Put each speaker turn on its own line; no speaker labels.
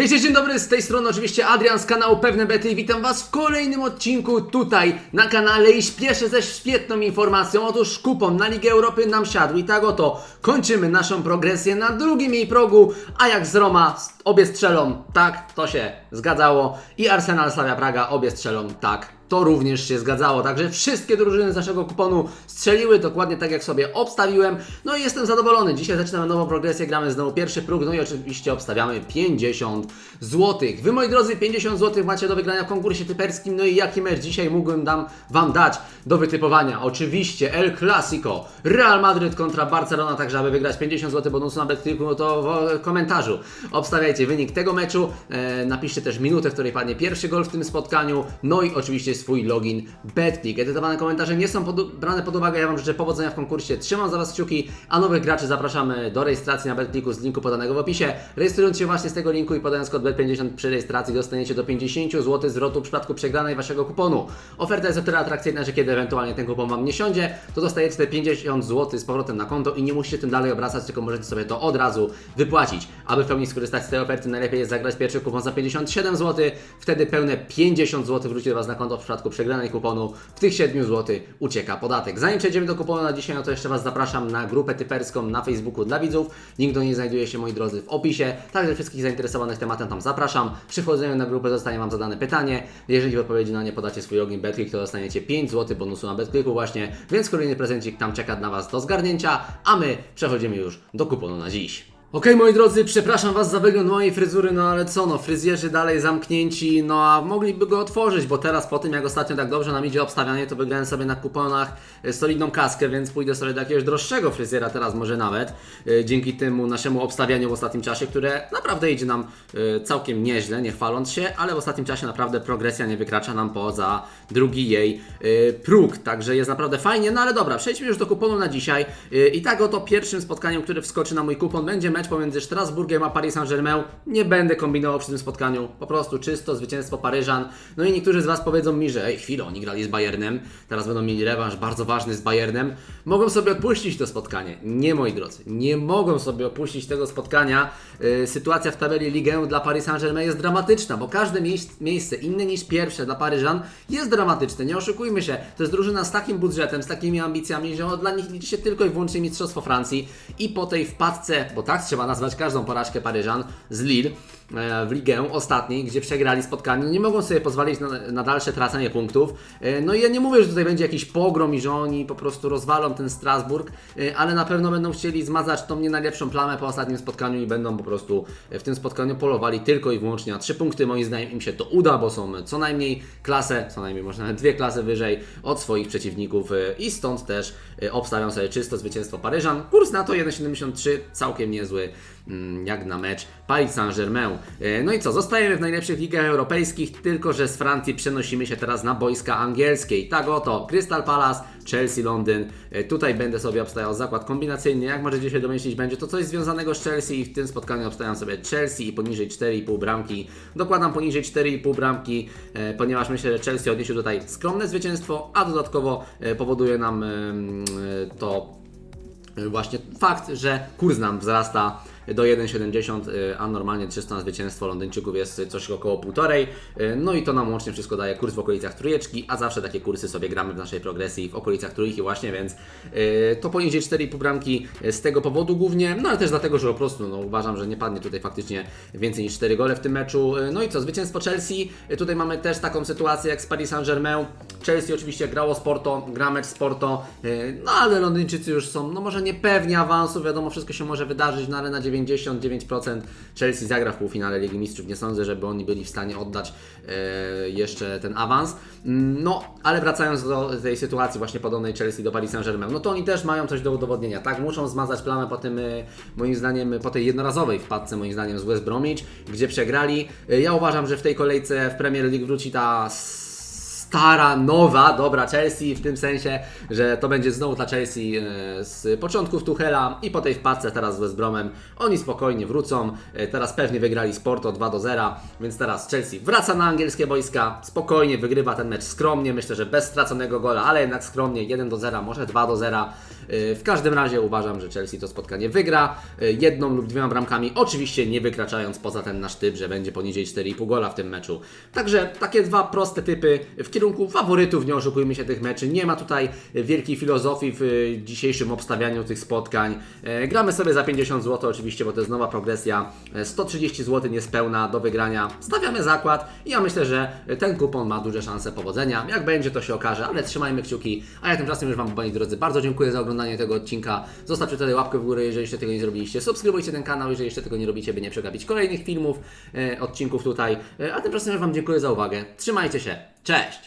Hej, dzień dobry, z tej strony oczywiście Adrian z kanału Pewne Bety i witam Was w kolejnym odcinku tutaj na kanale i śpieszę ze świetną informacją. Otóż kupon na Ligę Europy nam siadł i tak oto kończymy naszą progresję na drugim jej progu, a jak z Roma obie strzelą, tak, to się zgadzało i Arsenal Slavia Praga obie strzelą, tak. To również się zgadzało, także wszystkie drużyny z naszego kuponu strzeliły dokładnie tak jak sobie obstawiłem. No i jestem zadowolony. Dzisiaj zaczynamy nową progresję, gramy znowu pierwszy próg, no i oczywiście obstawiamy 50 zł. Wy moi drodzy, 50 zł macie do wygrania w konkursie typerskim. No i jaki mecz dzisiaj mógłbym dam, Wam dać do wytypowania? Oczywiście El Clasico, Real Madryt kontra Barcelona, także aby wygrać 50 zł bonusu na BetCliku, no to w komentarzu obstawiajcie wynik tego meczu. E, napiszcie też minutę, w której padnie pierwszy gol w tym spotkaniu. No i oczywiście swój login BetClick. Edytowane komentarze nie są pod, brane pod uwagę. Ja Wam życzę powodzenia w konkursie. Trzymam za Was kciuki, a nowych graczy zapraszamy do rejestracji na BetClicku z linku podanego w opisie. Rejestrując się właśnie z tego linku i podając kod BET50 przy rejestracji dostaniecie do 50 zł zwrotu w przypadku przegranej Waszego kuponu. Oferta jest o tyle atrakcyjna, że kiedy ewentualnie ten kupon Wam nie siądzie, to dostajecie te 50 zł z powrotem na konto i nie musicie tym dalej obracać, tylko możecie sobie to od razu wypłacić. Aby w pełni skorzystać z tej oferty, najlepiej jest zagrać pierwszy kupon za 57 zł, wtedy pełne 50 zł wróci do Was na konto w przypadku przegranej kuponu. W tych 7 zł ucieka podatek. Zanim przejdziemy do kuponu na dzisiaj, no to jeszcze Was zapraszam na grupę typerską na Facebooku dla widzów. Link do niej znajduje się, moi drodzy, w opisie. Także wszystkich zainteresowanych tematem tam zapraszam. Przy wchodzeniu na grupę zostanie Wam zadane pytanie. Jeżeli w odpowiedzi na nie podacie swój login BetClick, to dostaniecie 5 zł bonusu na BetClicku właśnie, więc kolejny prezencik tam czeka na Was do zgarnięcia, a my przechodzimy już do kuponu na dziś. Okej, moi drodzy, przepraszam Was za wygląd mojej fryzury, no ale co, no, fryzjerzy dalej zamknięci, no a mogliby go otworzyć, bo teraz po tym, jak ostatnio tak dobrze nam idzie obstawianie, to wygrałem sobie na kuponach e, solidną kaskę, więc pójdę sobie do jakiegoś droższego fryzjera teraz może nawet, e, dzięki temu naszemu obstawianiu w ostatnim czasie, które naprawdę idzie nam e, całkiem nieźle, nie chwaląc się, ale w ostatnim czasie naprawdę progresja nie wykracza nam poza drugi jej próg, także jest naprawdę fajnie, no ale dobra, przejdźmy już do kuponu na dzisiaj i tak oto pierwszym spotkaniem, które wskoczy na mój kupon będzie mecz pomiędzy Strasburgiem a Paris Saint-Germain. Nie będę kombinował przy tym spotkaniu, po prostu czysto zwycięstwo Paryżan. No i niektórzy z Was powiedzą mi, że ej, chwilę, oni grali z Bayernem, teraz będą mieli rewanż bardzo ważny z Bayernem. Mogą sobie odpuścić to spotkanie. Nie, moi drodzy, nie mogą sobie opuścić tego spotkania. Yy, sytuacja w tabeli Ligę dla Paris Saint-Germain jest dramatyczna, bo każde miejsc, miejsce inne niż pierwsze dla Paryżan jest dramatyczne. Nie oszukujmy się, to jest drużyna z takim budżetem, z takimi ambicjami, że dla nich liczy się tylko i wyłącznie Mistrzostwo Francji i po tej wpadce, bo tak trzeba nazwać każdą porażkę Paryżan z Lille e, w ligę ostatniej, gdzie przegrali spotkanie, nie mogą sobie pozwolić na, na dalsze tracenie punktów. E, No i ja nie mówię, że tutaj będzie jakiś pogrom i że oni po prostu rozwalą ten Strasburg, e, ale na pewno będą chcieli zmazać tą nie najlepszą plamę po ostatnim spotkaniu i będą po prostu w tym spotkaniu polowali tylko i wyłącznie na trzy punkty. Moim zdaniem im się to uda, bo są co najmniej klasę, co najmniej może nawet dwie klasy wyżej od swoich przeciwników i stąd też obstawiam sobie czysto zwycięstwo Paryżan. Kurs na to 1,73, całkiem niezły mm, jak na mecz Paris Saint-Germain. E, No i co, zostajemy w najlepszych ligach europejskich, tylko że z Francji przenosimy się teraz na boiska angielskie. I tak oto, Crystal Palace, Chelsea, Londyn. E, Tutaj będę sobie obstawiał zakład kombinacyjny. Jak możecie się domyślić, będzie to coś związanego z Chelsea i w tym spotkaniu obstawiam sobie Chelsea i poniżej 4,5 bramki. Dokładam poniżej 4,5 bramki, e, ponieważ myślę, że Chelsea odniesie tutaj skromne zwycięstwo, a dodatkowo powoduje nam to właśnie fakt, że kurs nam wzrasta do 1,70, y, a normalnie 300 na zwycięstwo Londyńczyków jest coś około 1,5. y, No i to nam łącznie wszystko daje kurs w okolicach trójeczki, a zawsze takie kursy sobie gramy w naszej progresji w okolicach trójki właśnie, więc y, to poniżej 4,5 bramki z tego powodu głównie, no ale też dlatego, że po prostu no, uważam, że nie padnie tutaj faktycznie więcej niż 4 gole w tym meczu. No i co, zwycięstwo Chelsea, tutaj mamy też taką sytuację jak z Paris Saint-Germain. Chelsea oczywiście grało Sporto, gra mecz Sporto, y, no ale Londyńczycy już są, no może niepewni awansu, wiadomo, wszystko się może wydarzyć, no ale na 99% Chelsea zagra w półfinale Ligi Mistrzów. Nie sądzę, żeby oni byli w stanie oddać e, jeszcze ten awans. Mm, No, ale wracając do tej sytuacji właśnie podobnej Chelsea do Paris Saint-Germain, no to oni też mają coś do udowodnienia, tak? Muszą zmazać plamę po tym, e, moim zdaniem, po tej jednorazowej wpadce, moim zdaniem, z West Bromwich, gdzie przegrali. E, Ja uważam, że w tej kolejce w Premier League wróci ta stara, nowa, dobra Chelsea w tym sensie, że to będzie znowu ta Chelsea e, z początków Tuchela i po tej wpadce teraz z West Bromem oni spokojnie wrócą. E, Teraz pewnie wygrali Sporto 2 do 0, więc teraz Chelsea wraca na angielskie boiska, spokojnie wygrywa ten mecz skromnie, myślę, że bez straconego gola, ale jednak skromnie 1 do 0, może 2 do 0. E, W każdym razie uważam, że Chelsea to spotkanie wygra e, jedną lub dwiema bramkami, oczywiście nie wykraczając poza ten nasz typ, że będzie poniżej 4,5 gola w tym meczu. Także takie dwa proste typy w kierunku faworytów, nie oszukujmy się tych meczy. Nie ma tutaj wielkiej filozofii w e, dzisiejszym obstawianiu tych spotkań. E, Gramy sobie za 50 zł oczywiście, bo to jest nowa progresja. E, 130 zł niespełna do wygrania. Stawiamy zakład i ja myślę, że ten kupon ma duże szanse powodzenia. Jak będzie, to się okaże, ale trzymajmy kciuki. A ja tymczasem już Wam, moi drodzy, bardzo dziękuję za oglądanie tego odcinka. Zostawcie tutaj łapkę w górę, jeżeli jeszcze tego nie zrobiliście. Subskrybujcie ten kanał, jeżeli jeszcze tego nie robicie, by nie przegapić kolejnych filmów, e, odcinków tutaj. E, a tymczasem już Wam dziękuję za uwagę. Trzymajcie się. Cześć!